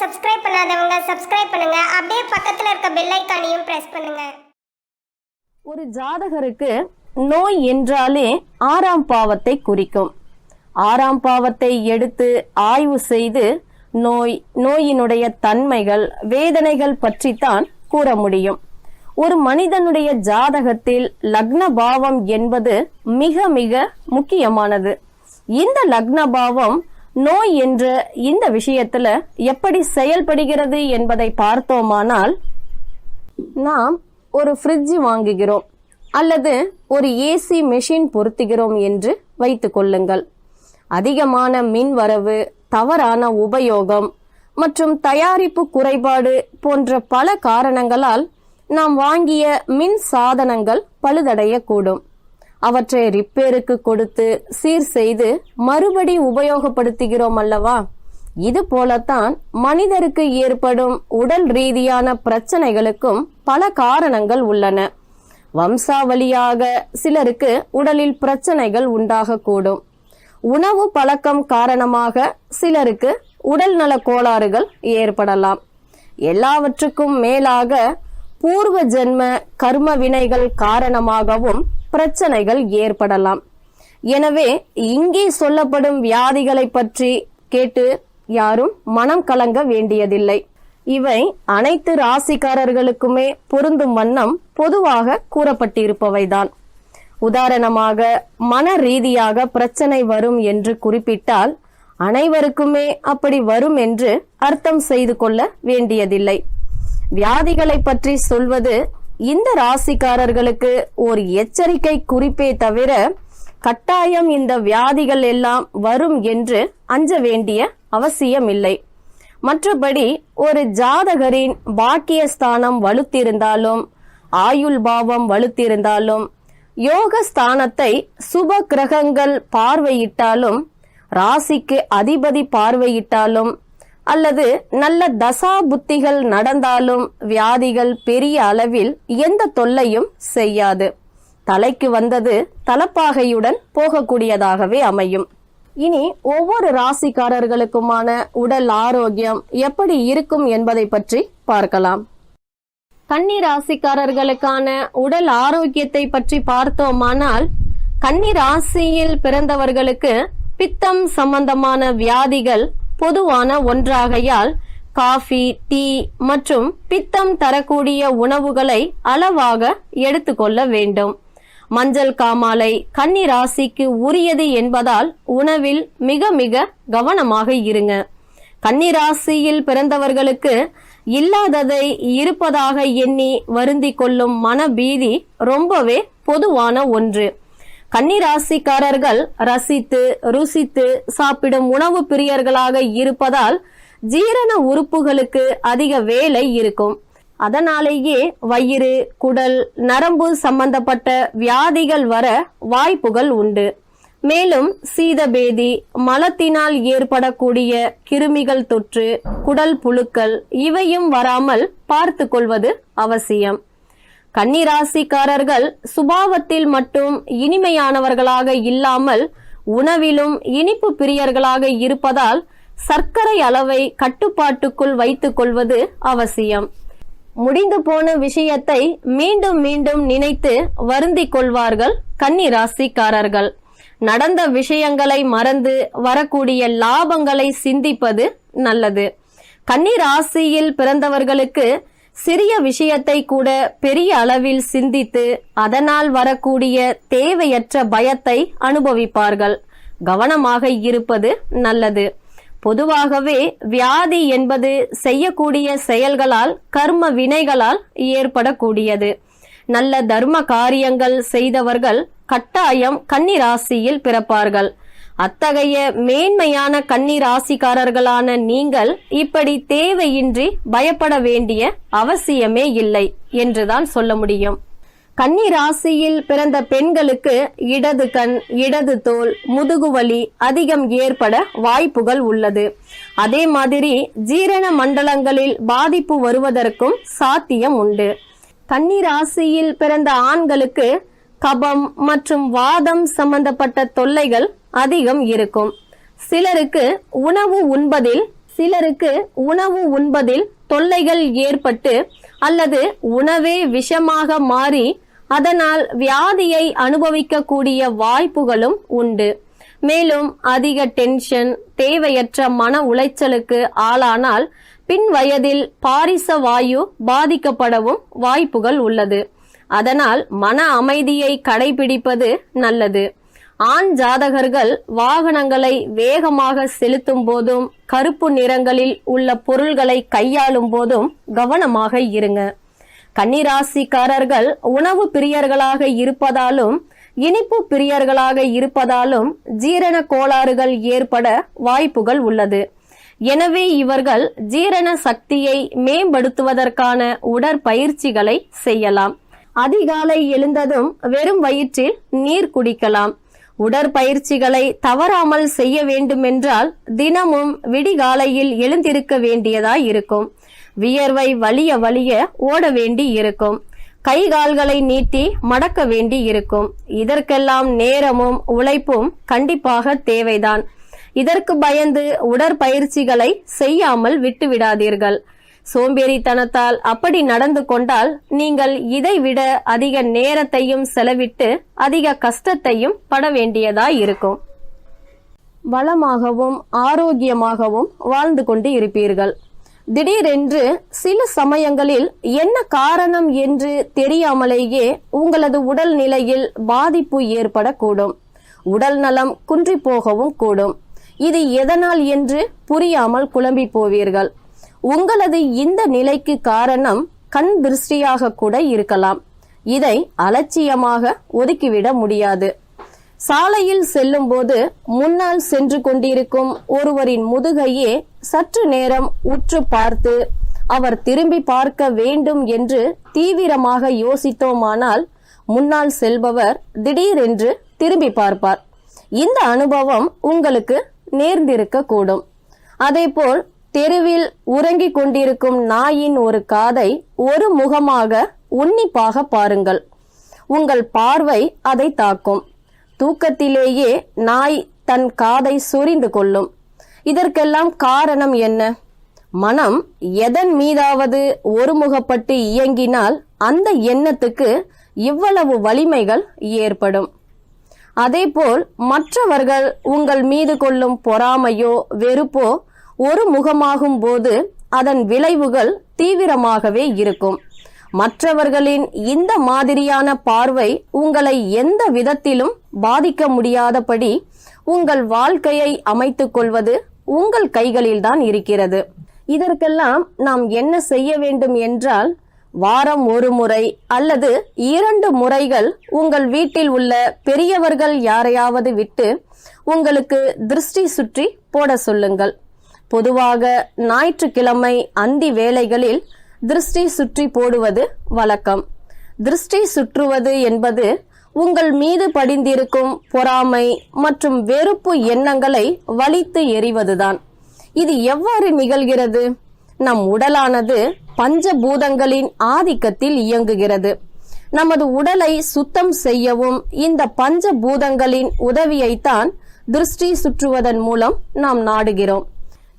Subscribe பண்ணாதவங்க subscribe பண்ணுங்க. அப்படியே பக்கத்துல இருக்க பெல் ஐக்கானையும் பிரஸ் பண்ணுங்க. ஒரு ஜாதகருக்கு நோய் என்றாலே ஆறாம் பாவத்தை குறிக்கும். ஆறாம் பாவத்தை எடுத்து ஆய்வு செய்து நோய் நோயினுடைய தன்மைகள் வேதனைகள் பற்றித்தான் கூற முடியும். ஒரு மனிதனுடைய ஜாதகத்தில் லக்ன பாவம் என்பது மிக மிக முக்கியமானது. இந்த லக்ன பாவம் நோய் என்ற இந்த விஷயத்துல எப்படி செயல்படுகிறது என்பதை பார்த்தோமானால் நாம் ஒரு ஃப்ரிட்ஜ் வாங்குகிறோம் அல்லது ஒரு ஏசி மெஷின் பொருத்துகிறோம் என்று வைத்துக் கொள்ளுங்கள். அதிகமான மின் வரவு தவறான உபயோகம் மற்றும் தயாரிப்பு குறைபாடு போன்ற பல காரணங்களால் நாம் வாங்கிய மின் சாதனங்கள் பழுதடையக்கூடும். அவற்றை ரிப்பேருக்கு கொடுத்து சீர் செய்து மறுபடி உபயோகப்படுத்துகிறோம் அல்லவா? இது போலத்தான் மனிதருக்கு ஏற்படும் உடல் ரீதியான பிரச்சனைகளுக்கும் பல காரணங்கள் உள்ளன. வம்சாவளியாக சிலருக்கு உடலில் பிரச்சனைகள் உண்டாகக்கூடும். உணவு பழக்கம் காரணமாக சிலருக்கு உடல் நல கோளாறுகள் ஏற்படலாம். எல்லாவற்றுக்கும் மேலாக பூர்வ ஜென்ம கர்ம வினைகள் காரணமாகவும் பிரச்சனைகள் ஏற்படலாம். எனவே இங்கே சொல்லப்படும் வியாதிகளை பற்றி கேட்டு யாரும் மனம் கலங்க வேண்டியதில்லை. இவை அனைத்து ராசிக்காரர்களுக்குமே பொருந்தும் வண்ணம் பொதுவாக கூறப்பட்டிருப்பவைதான். உதாரணமாக மன ரீதியாக பிரச்சனை வரும் என்று குறிப்பிட்டால் அனைவருக்குமே அப்படி வரும் என்று அர்த்தம் செய்து கொள்ள வேண்டியதில்லை. வியாதிகளை பற்றி சொல்வது இந்த ராசிக்காரர்களுக்கு ஒரு எச்சரிக்கை குறிப்பே தவிர கட்டாயம் இந்த வியாதிகள் எல்லாம் வரும் என்று அஞ்ச வேண்டிய அவசியம் இல்லை மற்றபடி ஒரு ஜாதகரின் பாக்கியஸ்தானம் வலுத்திருந்தாலும் ஆயுள் பாவம் வலுத்திருந்தாலும் யோக ஸ்தானத்தை சுப கிரகங்கள் பார்வையிட்டாலும் ராசிக்கு அதிபதி பார்வையிட்டாலும் அல்லது நல்ல தசா புத்திகள் நடந்தாலும் வியாதிகள் பெரிய அளவில் எந்த தொல்லையும் செய்யாது. தலைக்கு வந்தது தலப்பாகையுடன் போகக்கூடியதாகவே அமையும். இனி ஒவ்வொரு ராசிக்காரர்களுக்குமான உடல் ஆரோக்கியம் எப்படி இருக்கும் என்பதை பற்றி பார்க்கலாம். கன்னி ராசிக்காரர்களுக்கான உடல் ஆரோக்கியத்தை பற்றி பார்த்தோமானால் கன்னி ராசியில் பிறந்தவர்களுக்கு பித்தம் சம்பந்தமான வியாதிகள் பொதுவான ஒன்றாகையால் காஃபி டீ மற்றும் பித்தம் தரக்கூடிய உணவுகளை அளவாக எடுத்துக்கொள்ள வேண்டும். மஞ்சள் காமாலை கன்னி ராசிக்கு உரியது என்பதால் உணவில் மிக மிக கவனமாக இருங்க. கன்னி ராசியில் பிறந்தவர்களுக்கு இல்லாததை இருப்பதாக எண்ணி வருந்திக் கொள்ளும் மனபீதி ரொம்பவே பொதுவான ஒன்று. கன்னிராசிக்காரர்கள் ரசித்து ருசித்து சாப்பிடும் உணவு பிரியர்களாக இருப்பதால் ஜீரண உறுப்புகளுக்கு அதிக வேலை இருக்கும். அதனாலேயே வயிறு குடல் நரம்பு சம்பந்தப்பட்ட வியாதிகள் வர வாய்ப்புகள் உண்டு. மேலும் சீதபேதி மலத்தினால் ஏற்படக்கூடிய கிருமிகள் தொற்று குடல் புழுக்கள் இவையும் வராமல் பார்த்து கொள்வது அவசியம். கன்னிராசிக்காரர்கள் சுபாவத்தில் மட்டும் இனிமையானவர்களாக இல்லாமல் உணவிலும் இனிப்பு பிரியர்களாக இருப்பதால் சர்க்கரை அளவை கட்டுப்பாட்டுக்குள் வைத்துக் கொள்வது அவசியம். முடிந்து போன விஷயத்தை மீண்டும் மீண்டும் நினைத்து வருந்திக் கொள்வார்கள் கன்னிராசிக்காரர்கள். நடந்த விஷயங்களை மறந்து வரக்கூடிய லாபங்களை சிந்திப்பது நல்லது. கன்னிராசியில் பிறந்தவர்களுக்கு சிறிய விஷயத்தை கூட பெரிய அளவில் சிந்தித்து அதனால் வரக்கூடிய தேவையற்ற பயத்தை அனுபவிப்பார்கள். கவனமாக இருப்பது நல்லது. பொதுவாகவே வியாதி என்பது செய்யக்கூடிய செயல்களால் கர்ம வினைகளால் ஏற்படக்கூடியது. நல்ல தர்ம காரியங்கள் செய்தவர்கள் கட்டாயம் கன்னிராசியில் பிறப்பார்கள். அத்தகைய மேன்மையான கண்ணீர் ராசிக்காரர்களான நீங்கள் இப்படி தேவையின்றி பயப்பட வேண்டிய அவசியமே இல்லை என்றுதான் சொல்ல முடியும். கன்னி ராசியில் பிறந்த பெண்களுக்கு இடது கண் இடது தோல் முதுகுவலி அதிகம் ஏற்பட வாய்ப்புகள் உள்ளது. அதே மாதிரி ஜீரண மண்டலங்களில் பாதிப்பு வருவதற்கும் சாத்தியம் உண்டு. கன்னி ராசியில் பிறந்த ஆண்களுக்கு கபம் மற்றும் வாதம் சம்பந்தப்பட்ட தொல்லைகள் அதிகம் இருக்கும். சிலருக்கு உணவு உண்பதில் சிலருக்கு உணவு உண்பதில் தொல்லைகள் ஏற்பட்டு அல்லது உணவே விஷமாக மாறி அதனால் வியாதியை அனுபவிக்கக்கூடிய வாய்ப்புகளும் உண்டு. மேலும் அதிக டென்ஷன் தேவையற்ற மன உளைச்சலுக்கு ஆளானால் பின் வயதில் பாரிச வாயு பாதிக்கப்படவும் வாய்ப்புகள் உள்ளது. அதனால் மன அமைதியை கடைபிடிப்பது நல்லது. ஆண் ஜாதகர்கள் வாகனங்களை வேகமாக செலுத்தும் போதும் கருப்பு நிறங்களில் உள்ள பொருள்களை கையாளும் போதும் கவனமாக இருங்க. கன்னிராசிக்காரர்கள் உணவு பிரியர்களாக இருப்பதாலும் இனிப்பு பிரியர்களாக இருப்பதாலும் ஜீரண கோளாறுகள் ஏற்பட வாய்ப்புகள் உள்ளது. எனவே இவர்கள் ஜீரண சக்தியை மேம்படுத்துவதற்கான உடற்பயிற்சிகளை செய்யலாம். அதிகாலை எழுந்ததும் வெறும் வயிற்றில் நீர் குடிக்கலாம். உடற்பயிற்சிகளை தவறாமல் செய்ய வேண்டுமென்றால் தினமும் விடிகாலையில் எழுந்திருக்க வேண்டியதாய் இருக்கும். வியர்வை வலிய வலிய ஓட வேண்டி இருக்கும். கை கால்களை நீட்டி மடக்க வேண்டி இருக்கும். இதற்கெல்லாம் நேரமும் உழைப்பும் கண்டிப்பாக தேவைதான். இதற்கு பயந்து உடற்பயிற்சிகளை செய்யாமல் விட்டுவிடாதீர்கள். சோம்பேறித்தனத்தால் அப்படி நடந்து கொண்டால் நீங்கள் இதைவிட அதிக நேரத்தையும் செலவிட்டு அதிக கஷ்டத்தையும் பட வேண்டியதாய் இருக்கும் வளமாகவும் ஆரோக்கியமாகவும் வாழ்ந்து கொண்டு இருப்பீர்கள். திடீரென்று சில சமயங்களில் என்ன காரணம் என்று தெரியாமலேயே உங்களது உடல் நிலையில் பாதிப்பு ஏற்படக்கூடும். உடல் நலம் குன்றி போகவும் கூடும். இது எதனால் என்று புரியாமல் குழம்பி போவீர்கள். உங்களது இந்த நிலைக்கு காரணம் கண் திருஷ்டியாக கூட இருக்கலாம். இதை அலட்சியமாக ஒதுக்கிவிட முடியாது. சாலையில் செல்லும்போது முன்னால் சென்று கொண்டிருக்கும் ஒருவரின் முதுகையே சற்று நேரம் உற்று பார்த்து அவர் திரும்பி பார்க்க வேண்டும் என்று தீவிரமாக யோசித்தோமானால் முன்னால் செல்பவர் திடீரென்று திரும்பி பார்ப்பார். இந்த அனுபவம் உங்களுக்கு நேர்ந்திருக்க கூடும் அதேபோல் தெருவில் உறங்கிக் கொண்டிருக்கும் நாயின் ஒரு காதை ஒரு முகமாக உன்னிப்பாக பாருங்கள். உங்கள் பார்வை அதை தாக்கும். தூக்கத்திலேயே நாய் தன் காதை சொரிந்து கொள்ளும். இதற்கெல்லாம் காரணம் என்ன? மனம் எதன் மீதாவது ஒருமுகப்பட்டு இயங்கினால் அந்த எண்ணத்துக்கு இவ்வளவு வலிமைகள் ஏற்படும். அதேபோல் மற்றவர்கள் உங்கள் மீது கொள்ளும் பொறாமையோ வெறுப்போ ஒரு முகமாகும் போது அதன் விளைவுகள் தீவிரமாகவே இருக்கும். மற்றவர்களின் இந்த மாதிரியான பார்வை உங்களை எந்த விதத்திலும் பாதிக்க முடியாதபடி உங்கள் வாழ்க்கையை அமைத்துக் கொள்வது உங்கள் கைகளில்தான் இருக்கிறது. இதற்கெல்லாம் நாம் என்ன செய்ய வேண்டும் என்றால் வாரம் ஒரு முறை அல்லது இரண்டு முறைகள் உங்கள் வீட்டில் உள்ள பெரியவர்கள் யாரையாவது விட்டு உங்களுக்கு திருஷ்டி சுற்றி போட சொல்லுங்கள். பொதுவாக ஞாயிற்றுக்கிழமை அந்தி வேலைகளில் திருஷ்டி சுற்றி போடுவது வழக்கம். திருஷ்டி சுற்றுவது என்பது உங்கள் மீது படிந்திருக்கும் பொறாமை மற்றும் வெறுப்பு எண்ணங்களை வலித்து எறிவதுதான். இது எவ்வாறு நிகழ்கிறது? நம் உடலானது பஞ்சபூதங்களின் ஆதிக்கத்தில் இயங்குகிறது. நமது உடலை சுத்தம் செய்யவும் இந்த பஞ்சபூதங்களின் உதவியைத்தான் திருஷ்டி சுற்றுவதன் மூலம் நாம் நாடுகிறோம்.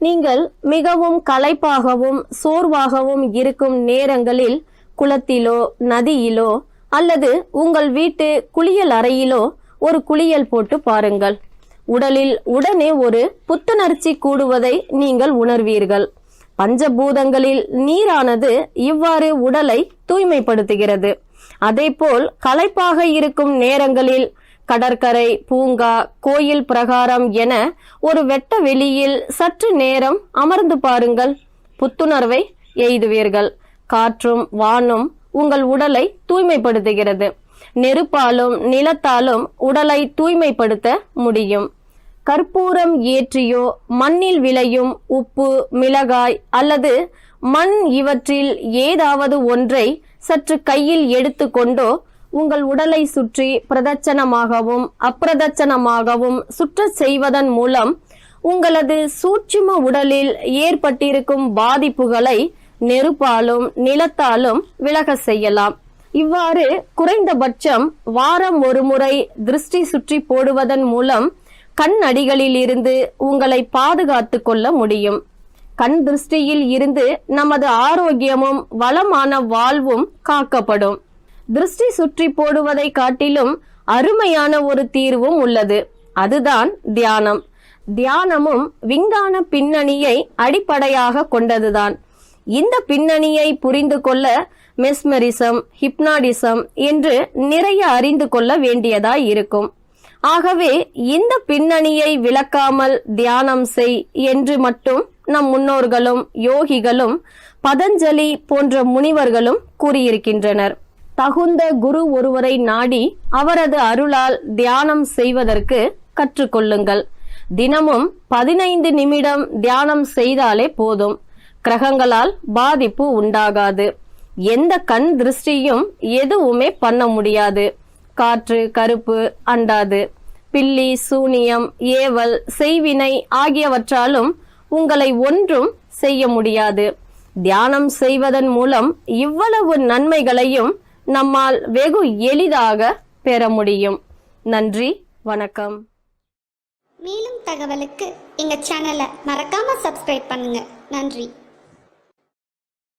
நீங்கள் மிகவும் களைப்பாகவும் சோர்வாகவும் இருக்கும் நேரங்களில் குளத்திலோ நதியிலோ அல்லது உங்கள் வீட்டு குளியல் அறையிலோ ஒரு குளியல் போட்டு பாருங்கள். உடலில் உடனே ஒரு புத்துணர்ச்சி கூடுவதை நீங்கள் உணர்வீர்கள். பஞ்சபூதங்களில் நீரானது இவ்வாறு உடலை தூய்மைப்படுத்துகிறது. அதேபோல் களைப்பாக இருக்கும் நேரங்களில் கடற்கரை பூங்கா கோயில் பிரகாரம் என ஒரு வெட்ட வெளியில் சற்று நேரம் அமர்ந்து பாருங்கள். புத்துணர்வை எய்துவீர்கள். காற்றும் வானும் உங்கள் உடலை தூய்மைப்படுத்துகிறது. நெருப்பாலும் நிலத்தாலும் உடலை தூய்மைப்படுத்த முடியும். கற்பூரம் ஏற்றியோ மண்ணில் விளையும் உப்பு மிளகாய் அல்லது மண் இவற்றில் ஏதாவது ஒன்றை சற்று கையில் எடுத்துக்கொண்டோ உங்கள் உடலை சுற்றி பிரதட்சணமாகவும் அப்பிரதட்சணமாகவும் சுற்றச் செய்வதன் மூலம் உங்களது சூட்சும உடலில் ஏற்பட்டிருக்கும் பாதிப்புகளை நெருப்பாலும் நிலத்தாலும் விலக செய்யலாம். இவ்வாறு குறைந்தபட்சம் வாரம் ஒரு முறை திருஷ்டி சுற்றி போடுவதன் மூலம் கண் அடிகளில் இருந்து உங்களை பாதுகாத்து கொள்ள முடியும். கண் திருஷ்டியில் இருந்து நமது ஆரோக்கியமும் வளமான வாழ்வும் காக்கப்படும். திருஷ்டி சுற்றி போடுவதை காட்டிலும் அருமையான ஒரு தீர்வும் உள்ளது. அதுதான் தியானம். தியானமும் விஞ்ஞான பின்னணியை அடிப்படையாக கொண்டதுதான். இந்த பின்னணியை புரிந்து கொள்ள மெஸ்மரிசம் ஹிப்னாடிசம் என்று நிறைய அறிந்து கொள்ள வேண்டியதாய் இருக்கும். ஆகவே இந்த பின்னணியை விளக்காமல் தியானம் செய் என்று மட்டும் நம் முன்னோர்களும் யோகிகளும் பதஞ்சலி போன்ற முனிவர்களும் கூறியிருக்கின்றனர். தகுந்த குரு ஒருவரை நாடி அவரது அருளால் தியானம் செய்வதற்கு கற்றுக்கொள்ளுங்கள். தினமும் பதினைந்து நிமிடம் தியானம் செய்தாலே போதும். கிரகங்களால் பாதிப்பு உண்டாகாது. எந்த கண் திருஷ்டியும் எதுவுமே பண்ண முடியாது. காற்று கருப்பு அண்டாது. பில்லி சூனியம் ஏவல் செய்வினை ஆகியவற்றாலும் உங்களை ஒன்றும் செய்ய முடியாது. தியானம் செய்வதன் மூலம் இவ்வளவு நன்மைகளையும் நம்மால் வெகு எளிதாக பெற முடியும். நன்றி வணக்கம். மேலும் தகவலுக்கு எங்கள் சேனலை மறக்காமல் சப்ஸ்கிரைப் பண்ணுங்கள் நன்றி.